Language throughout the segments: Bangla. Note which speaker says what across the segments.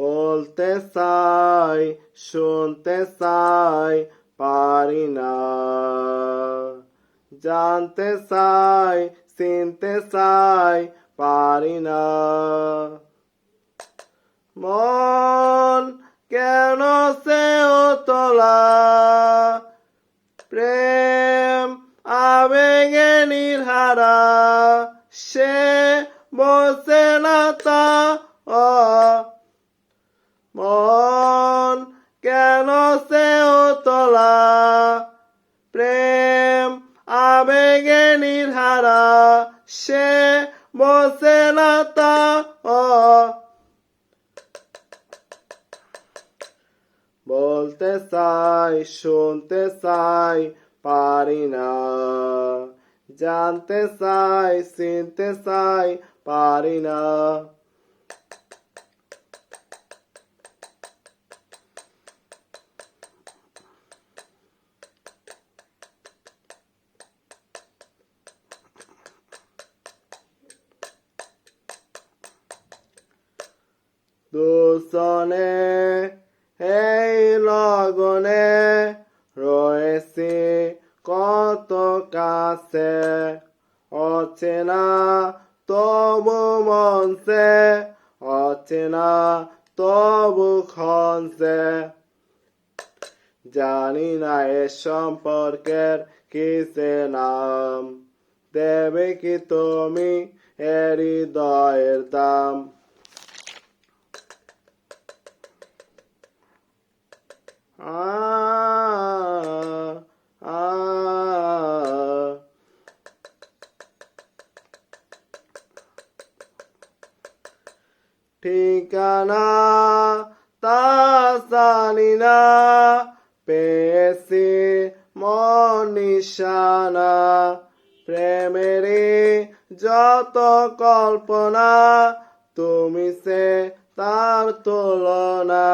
Speaker 1: বলতে চাই, শুনতে চাই, পারি না। জানতে চাই, চিনতে চাই, পারি না। মন কেন সে তোলা? প্রেম আবেগে নির্হারা, সে বসে না তা বলতে চাই শুনতে চাই পারি না। জানতে চাই চিনতে চাই পারি না। দুজনে এই লগনে রয়েছে কত কাছে। অচেনা তবু মনসে অচেনা তবু খনসে জানি না এ সম্পর্কের কিসে নাম, দেবে কি তুমি এ হৃদয়ের দাম? ঠিকানা তা জানি না পেয়েছি মন নিশানা প্রেমেরই যত কল্পনা তুমি সে তার তুলনা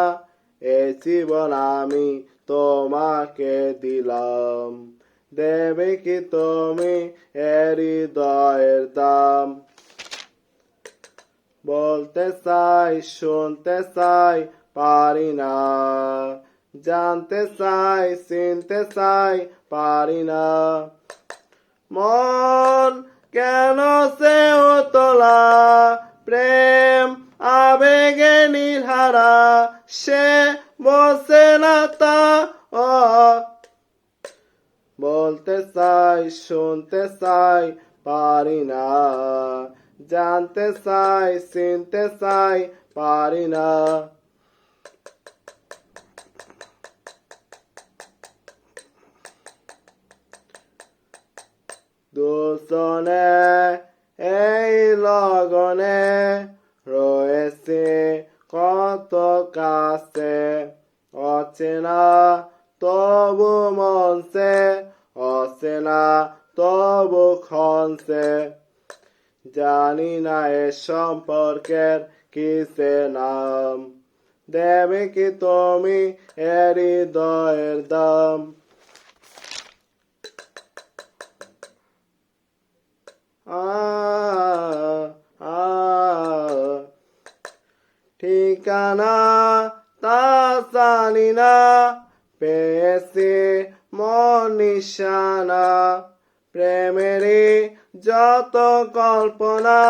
Speaker 1: এ জীবন আমি তোমাকে দিলাম। দেবে কি তুমি এ হৃদয়ের দাম? বলতে চাই, শুনতে চাই, পারি না। জানতে চাই, চিনতে চাই, পারি না। মন কেন সে তোলা প্রেম আবেগে নিহারা সে বসে না তা ও বলতে চাই শুনতে চাই, পারি না। জানতে চাই, চিনতে চাই, পারি না। দুজনে এই লগনে রয়েছে কত কাছে। অচেনা তবু মনসে অচেনা তবু খনসে জানি না এ সম্পর্কের কিসে নাম। দেবে কি তুমি এ দয়ের দাম? ঠিকানা তা জানি না, পেয়েছি মন নিশানা প্রেমেরই যত কল্পনা,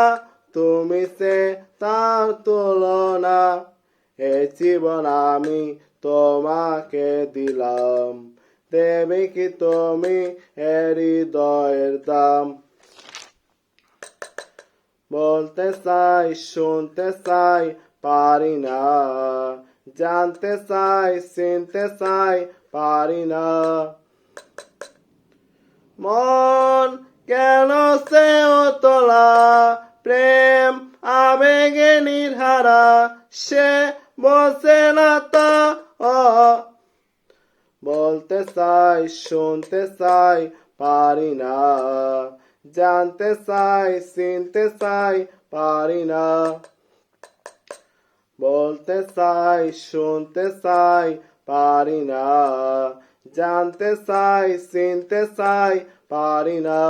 Speaker 1: তুমি সে তার তুলনা। এ জীবন আমি তোমাকে দিলাম, দেবে কি তুমি হৃদয়ের দাম? বলতে চাই, শুনতে চাই, পারি না। জানতে চাই, চিনতে চাই পারি না মন কেন সে তোলা? প্রেম আবেগে নির্হারা, সে বসে না তা। বলতে চাই, শুনতে চাই পারি না জানতে চাই, চিনতে চাই পারি না বলতে চাই, শুনতে চাই পারি না। জানতে চাই চিনতে চাই পারি না।